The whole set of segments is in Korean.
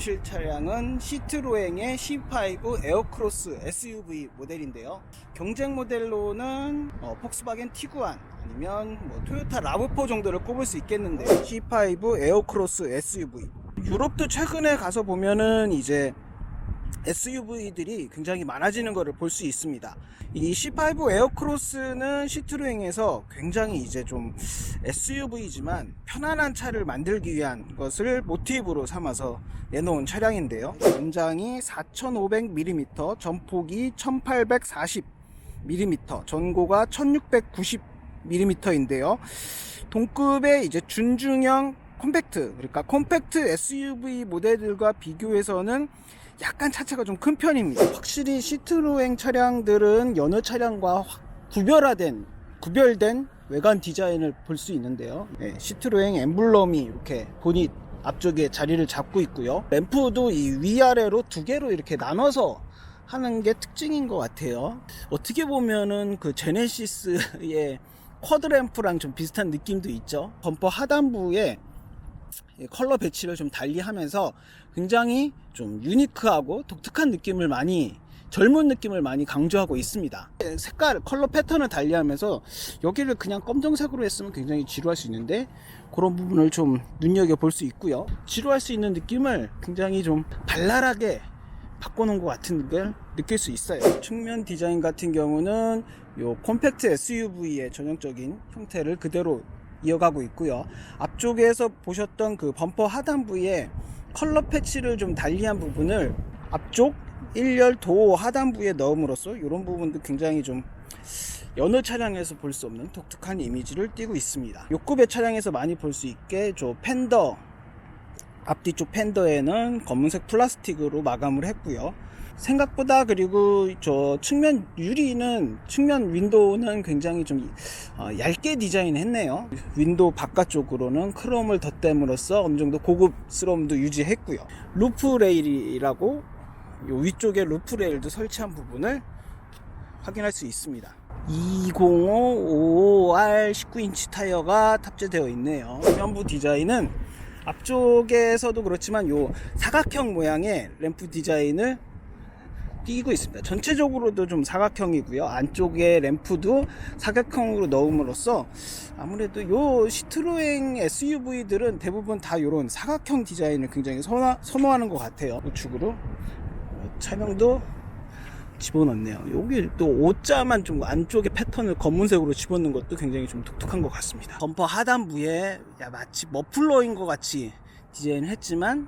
만나보실 차량은 시트로행의 C5 에어크로스 SUV 모델인데요. 경쟁 모델로는 어, 폭스바겐 티구안 아니면 뭐 토요타 라브4 정도를 꼽을 수 있겠는데요. C5 에어크로스 SUV. 유럽도 최근에 가서 보면은 이제 SUV들이 굉장히 많아지는 것을 볼 수 있습니다. 이 C5 에어크로스는 시트로행에서 굉장히 이제 좀 SUV지만 편안한 차를 만들기 위한 것을 모티브로 삼아서 내놓은 차량인데요. 전장이 4500mm, 전폭이 1840mm, 전고가 1690mm인데요. 동급의 이제 준중형 콤팩트, 그러니까 콤팩트 SUV 모델들과 비교해서는 약간 차체가 좀 큰 편입니다. 확실히 시트로행 차량들은 여느 차량과 확 구별화된, 구별된 외관 디자인을 볼 수 있는데요. 네, 시트로행 엠블럼이 이렇게 보닛 앞쪽에 자리를 잡고 있고요. 램프도 이 위아래로 두 개로 이렇게 나눠서 하는 게 특징인 것 같아요. 어떻게 보면은 그 제네시스의 쿼드 램프랑 좀 비슷한 느낌도 있죠. 범퍼 하단부에 이 컬러 배치를 좀 달리 하면서 굉장히 좀 유니크하고 독특한 느낌을 많이 젊은 느낌을 많이 강조하고 있습니다. 색깔, 컬러 패턴을 달리 하면서 여기를 그냥 검정색으로 했으면 굉장히 지루할 수 있는데 그런 부분을 좀 눈여겨 볼 수 있고요. 지루할 수 있는 느낌을 굉장히 좀 발랄하게 바꿔놓은 것 같은 걸 느낄 수 있어요. 측면 디자인 같은 경우는 요 콤팩트 SUV의 전형적인 형태를 그대로 이어가고 있고요. 앞쪽에서 보셨던 그 범퍼 하단부에 컬러 패치를 좀 달리한 부분을 앞쪽 1열 도어 하단부에 넣음으로써 이런 부분도 굉장히 좀 여느 차량에서 볼 수 없는 독특한 이미지를 띠고 있습니다. 요급의 차량에서 많이 볼 수 있게 저 팬더 앞뒤쪽 팬더에는 검은색 플라스틱으로 마감을 했고요. 생각보다 그리고 저 측면 유리는 측면 윈도우는 굉장히 좀 어, 얇게 디자인했네요. 윈도우 바깥쪽으로는 크롬을 덧댐으로써 어느 정도 고급스러움도 유지했고요. 루프 레일이라고 요 위쪽에 루프 레일도 설치한 부분을 확인할 수 있습니다. 2055 5R 19인치 타이어가 탑재되어 있네요. 면부 디자인은 앞쪽에서도 그렇지만 요 사각형 모양의 램프 디자인을 띄고 있습니다. 전체적으로도 좀 사각형이고요. 안쪽에 램프도 사각형으로 넣음으로써 아무래도 요 시트로행 SUV들은 대부분 다 이런 사각형 디자인을 굉장히 선호, 선호하는 것 같아요. 우측으로 차량도 집어넣네요. 여기 또 O자만 좀 안쪽에 패턴을 검은색으로 집어넣는 것도 굉장히 좀 독특한 것 같습니다. 범퍼 하단부에 야, 마치 머플러인 것 같이 디자인을 했지만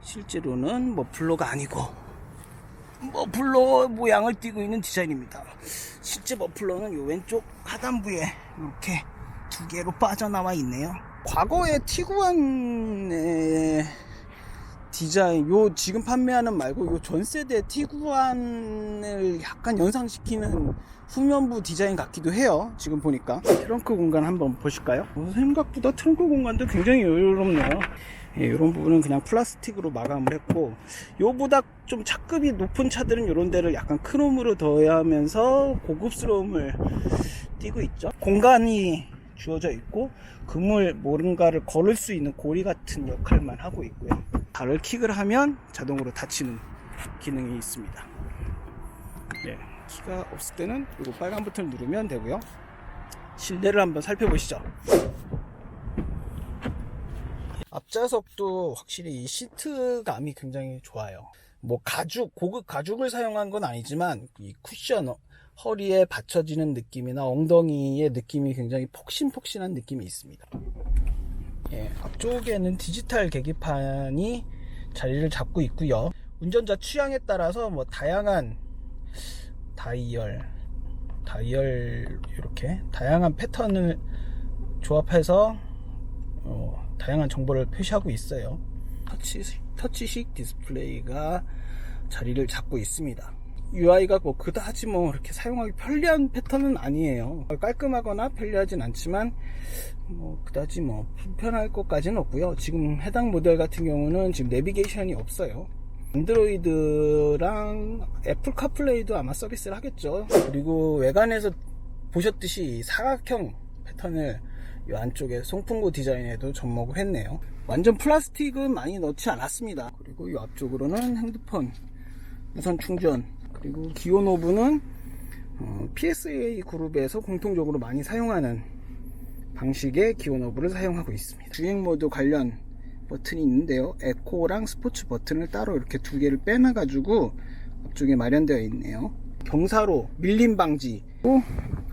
실제로는 머플러가 아니고 머플러 모양을 띠고 있는 디자인입니다. 실제 머플러는 요 왼쪽 하단부에 이렇게 두 개로 빠져나와 있네요. 과거의 티구안의 디자인, 요 지금 판매하는 말고 요 전 세대 티구안을 약간 연상시키는 후면부 디자인 같기도 해요. 지금 보니까 트렁크 공간 한번 보실까요? 어, 생각보다 트렁크 공간도 굉장히 여유롭네요. 예, 이런 부분은 그냥 플라스틱으로 마감을 했고 요보다 좀 차급이 높은 차들은 이런 데를 약간 크롬으로 더해야 하면서 고급스러움을 띠고 있죠 공간이 주어져 있고 그물 뭔가를 걸을 수 있는 고리 같은 역할만 하고 있고요 발을 킥을 하면 자동으로 닫히는 기능이 있습니다 네, 키가 없을 때는 이거 빨간 버튼을 누르면 되고요 실내를 한번 살펴보시죠 앞좌석도 확실히 이 시트감이 굉장히 좋아요. 뭐 가죽, 고급 가죽을 사용한 건 아니지만 이 쿠션 허리에 받쳐지는 느낌이나 엉덩이의 느낌이 굉장히 폭신폭신한 느낌이 있습니다. 예, 앞쪽에는 디지털 계기판이 자리를 잡고 있고요. 운전자 취향에 따라서 뭐 다양한 다이얼, 다이얼 이렇게 다양한 패턴을 조합해서 어, 다양한 정보를 표시하고 있어요. 터치, 터치식 디스플레이가 자리를 잡고 있습니다. UI가 뭐 그다지 뭐 이렇게 사용하기 편리한 패턴은 아니에요. 깔끔하거나 편리하진 않지만 뭐 그다지 뭐 불편할 것까지는 없고요. 지금 해당 모델 같은 경우는 지금 내비게이션이 없어요. 안드로이드랑 애플 카플레이도 아마 서비스를 하겠죠. 그리고 외관에서 보셨듯이 사각형 패턴을 이 안쪽에 송풍구 디자인에도 접목을 했네요. 완전 플라스틱은 많이 넣지 않았습니다. 그리고 이 앞쪽으로는 핸드폰 무선 충전 그리고 기온 오브는 어, PSA 그룹에서 공통적으로 많이 사용하는 방식의 기온 오브를 사용하고 있습니다. 주행 모드 관련 버튼이 있는데요. 에코랑 스포츠 버튼을 따로 이렇게 두 개를 빼놔가지고 앞쪽에 마련되어 있네요. 경사로 밀림 방지. 또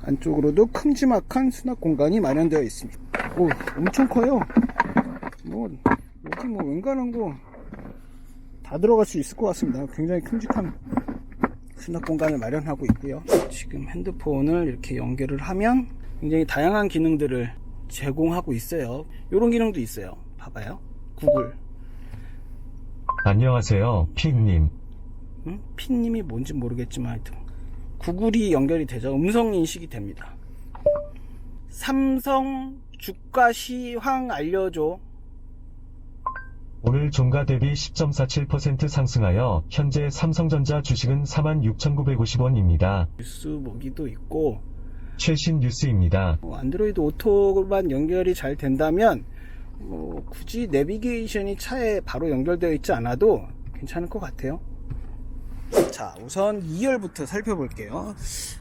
안쪽으로도 큼지막한 수납 공간이 마련되어 있습니다. 오, 엄청 커요. 뭐 여기 뭐 웬간한 거 다 들어갈 수 있을 것 같습니다. 굉장히 큼직한 수납 공간을 마련하고 있고요. 지금 핸드폰을 이렇게 연결을 하면 굉장히 다양한 기능들을 제공하고 있어요. 이런 기능도 있어요. 봐봐요. 구글. 안녕하세요, 픽님. 응? 핀님이 뭔지 모르겠지만 하여튼 구글이 연결이 되죠. 음성 인식이 됩니다. 삼성 주가 시황 알려줘. 오늘 종가 대비 10.47% 상승하여 현재 삼성전자 주식은 46,950원입니다. 뉴스 보기도 있고 최신 뉴스입니다. 어, 안드로이드 오토만 연결이 잘 된다면 뭐 굳이 내비게이션이 차에 바로 연결되어 있지 않아도 괜찮을 것 같아요. 자, 우선 2열부터 살펴볼게요.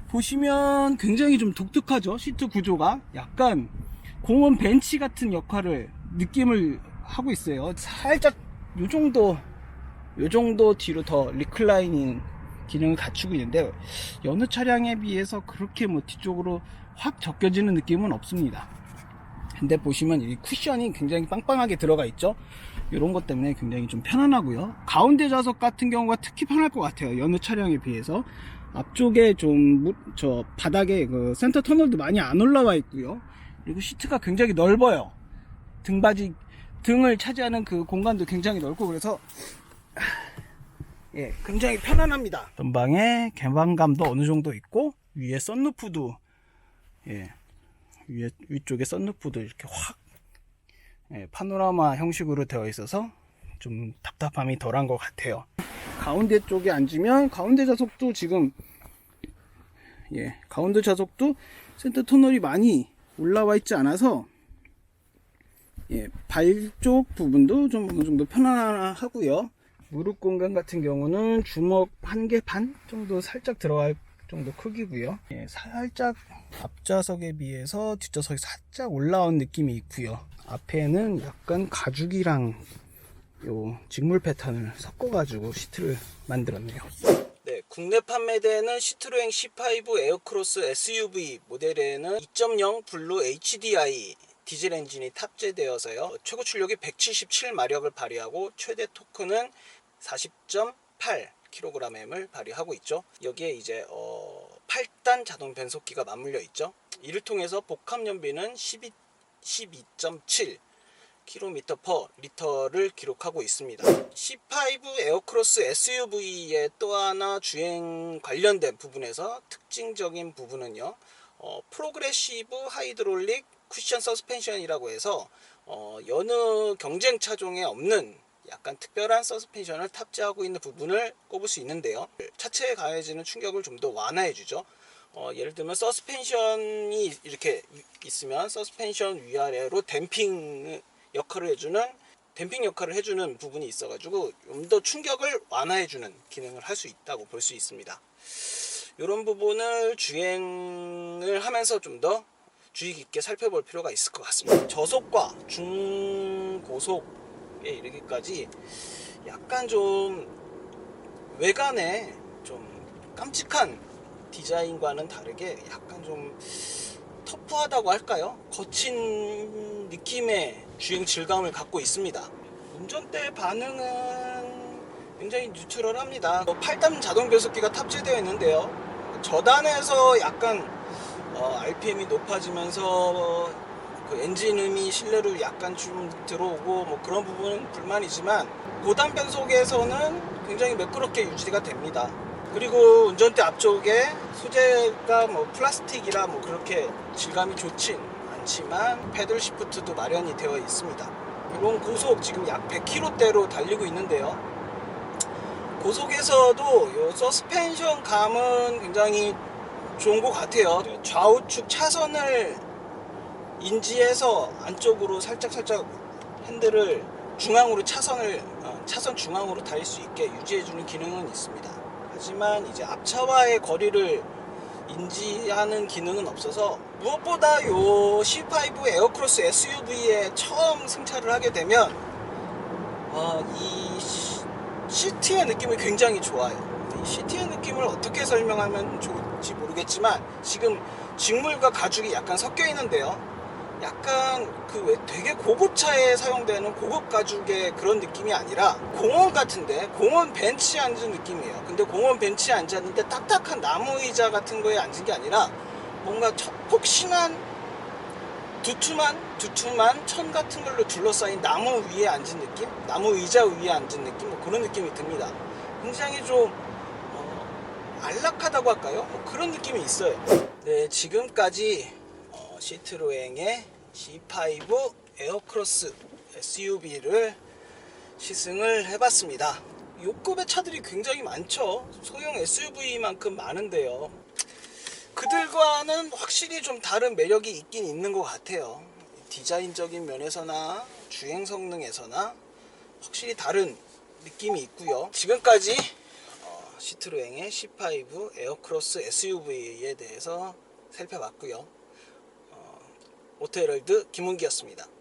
보시면 굉장히 좀 독특하죠? 시트 구조가 약간 공원 벤치 같은 역할을 느낌을 하고 있어요. 살짝 요 정도 요 정도 뒤로 더 리클라이닝 기능을 갖추고 있는데 여느 차량에 비해서 그렇게 뭐 뒤쪽으로 확 적혀지는 느낌은 없습니다. 근데 보시면 이 쿠션이 굉장히 빵빵하게 들어가 있죠. 이런 것 때문에 굉장히 좀 편안하고요. 가운데 좌석 같은 경우가 특히 편할 것 같아요. 여느 차량에 비해서 앞쪽에 좀 저 바닥에 그 센터 터널도 많이 안 올라와 있고요. 그리고 시트가 굉장히 넓어요. 등받이 등을 차지하는 그 공간도 굉장히 넓고 그래서 예, 굉장히 편안합니다. 전방에 개방감도 어느 정도 있고 위에 썬루프도 예, 위에 위쪽에 썬루프도 이렇게 확 예, 파노라마 형식으로 되어 있어서 좀 답답함이 덜한 것 같아요. 가운데 쪽에 앉으면 가운데 좌석도 지금 예, 가운데 좌석도 센터 터널이 많이 올라와 있지 않아서 예, 발 쪽 부분도 좀 어느 정도 편안하고요. 무릎 공간 같은 경우는 주먹 한 개 반 정도 살짝 들어갈 정도 크기고요. 예, 살짝 앞좌석에 비해서 뒷좌석이 살짝 올라온 느낌이 있고요. 앞에는 약간 가죽이랑 요 직물 패턴을 섞어가지고 시트를 만들었네요. 네, 국내 판매되는 시트로행 C5 에어크로스 SUV 모델에는 2.0 블루 HDI 디젤 엔진이 탑재되어서요. 최고 출력이 177마력을 발휘하고 최대 토크는 40.8kgm을 발휘하고 있죠. 여기에 이제 어, 8단 자동 변속기가 맞물려 있죠. 이를 통해서 복합 연비는 12, 12.7 km per 리터를 기록하고 있습니다. C5 에어크로스 SUV의 또 하나 주행 관련된 부분에서 특징적인 부분은요. 어, 프로그레시브 하이드롤릭 쿠션 서스펜션이라고 해서 어, 여느 경쟁 차종에 없는 약간 특별한 서스펜션을 탑재하고 있는 부분을 꼽을 수 있는데요. 차체에 가해지는 충격을 좀 더 완화해 주죠. 어, 예를 들면 서스펜션이 이렇게 있으면 서스펜션 위아래로 댐핑 역할을 해주는 댐핑 역할을 해주는 부분이 있어 가지고 좀 더 충격을 완화해 주는 기능을 할 수 있다고 볼 수 있습니다. 이런 부분을 주행을 하면서 좀 더 주의 깊게 살펴볼 필요가 있을 것 같습니다. 저속과 중고속에 이르기까지 약간 좀 외관에 좀 깜찍한 디자인과는 다르게 약간 좀 터프하다고 할까요? 거친 느낌의 주행 질감을 갖고 있습니다. 운전대 반응은 굉장히 뉴트럴합니다. 8단 자동 변속기가 탑재되어 있는데요. 저단에서 약간 어, RPM이 높아지면서 그 엔진음이 실내로 약간 좀 들어오고 뭐 그런 부분은 불만이지만 고단 변속에서는 굉장히 매끄럽게 유지가 됩니다. 그리고 운전대 앞쪽에 소재가 뭐 플라스틱이라 뭐 그렇게 질감이 좋진 않지만 패들 시프트도 마련이 되어 있습니다. 이런 고속 지금 약 100km대로 달리고 있는데요. 고속에서도 이 서스펜션 감은 굉장히 좋은 것 같아요. 좌우측 차선을 인지해서 안쪽으로 살짝 살짝 핸들을 중앙으로 차선을 어, 차선 중앙으로 달릴 수 있게 유지해주는 기능은 있습니다. 하지만 이제 앞차와의 거리를 인지하는 기능은 없어서 무엇보다 요 C5 에어크로스 SUV에 처음 승차를 하게 되면 어, 이 시- 시트의 느낌이 굉장히 좋아요. 이 시트의 느낌을 어떻게 설명하면 좋을지 모르겠지만 지금 직물과 가죽이 약간 섞여 있는데요. 약간 그 왜 되게 고급차에 사용되는 고급 가죽의 그런 느낌이 아니라 공원 같은데 공원 벤치에 앉은 느낌이에요. 근데 공원 벤치에 앉았는데 딱딱한 나무 의자 같은 거에 앉은 게 아니라 뭔가 저- 폭신한 두툼한 두툼한 천 같은 걸로 둘러싸인 나무 위에 앉은 느낌, 나무 의자 위에 앉은 느낌, 뭐 그런 느낌이 듭니다. 굉장히 좀 어, 안락하다고 할까요? 뭐 그런 느낌이 있어요. 네, 지금까지 어, 시트로행의 G5 에어크로스 SUV를 시승을 해봤습니다. 요 급의 차들이 굉장히 많죠. 소형 SUV만큼 많은데요. 그들과는 확실히 좀 다른 매력이 있긴 있는 것 같아요. 디자인적인 면에서나 주행 성능에서나 확실히 다른 느낌이 있고요. 지금까지 어, 시트로행의 C5 에어크로스 SUV에 대해서 살펴봤고요. 어, 오토헤럴드 김은기였습니다.